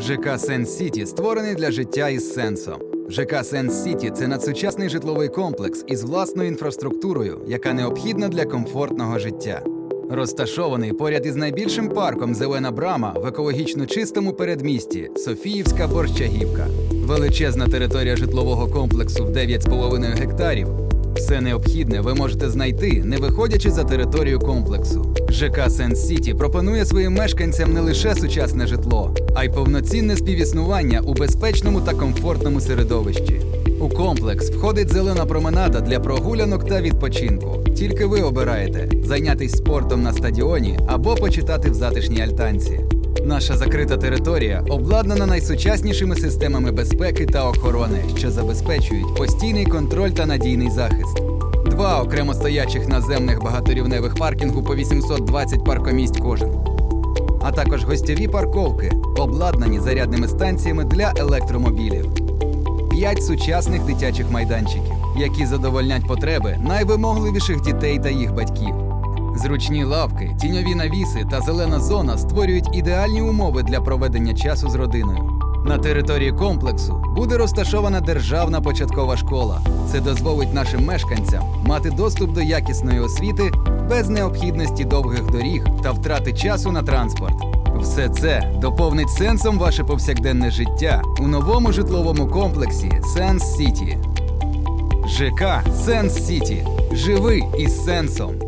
ЖК Сенс Сіті створений для життя із сенсом. ЖК Сенс Сіті це надсучасний житловий комплекс із власною інфраструктурою, яка необхідна для комфортного життя. Розташований поряд із найбільшим парком Зелена Брама в екологічно чистому передмісті Софіївська Борщагівка. Величезна територія житлового комплексу в 9,5 гектарів. Все необхідне ви можете знайти, не виходячи за територію комплексу. ЖК Сенс Сіті пропонує своїм мешканцям не лише сучасне житло, а й повноцінне співіснування у безпечному та комфортному середовищі. У комплекс входить зелена променада для прогулянок та відпочинку. Тільки ви обираєте зайнятися спортом на стадіоні або почитати в затишній альтанці. Наша закрита територія обладнана найсучаснішими системами безпеки та охорони, що забезпечують постійний контроль та надійний захист. Два окремо стоячих наземних багаторівневих паркінгу по 820 паркомісць кожен. А також гостєві парковки, обладнані зарядними станціями для електромобілів. П'ять сучасних дитячих майданчиків, які задовольнять потреби найвимогливіших дітей та їх батьків. Зручні лавки, тіньові навіси та зелена зона створюють ідеальні умови для проведення часу з родиною. На території комплексу буде розташована державна початкова школа. Це дозволить нашим мешканцям мати доступ до якісної освіти без необхідності довгих доріг та втрати часу на транспорт. Все це доповнить сенсом ваше повсякденне життя у новому житловому комплексі Сенс Сіті. ЖК Сенс Сіті. Живи із сенсом.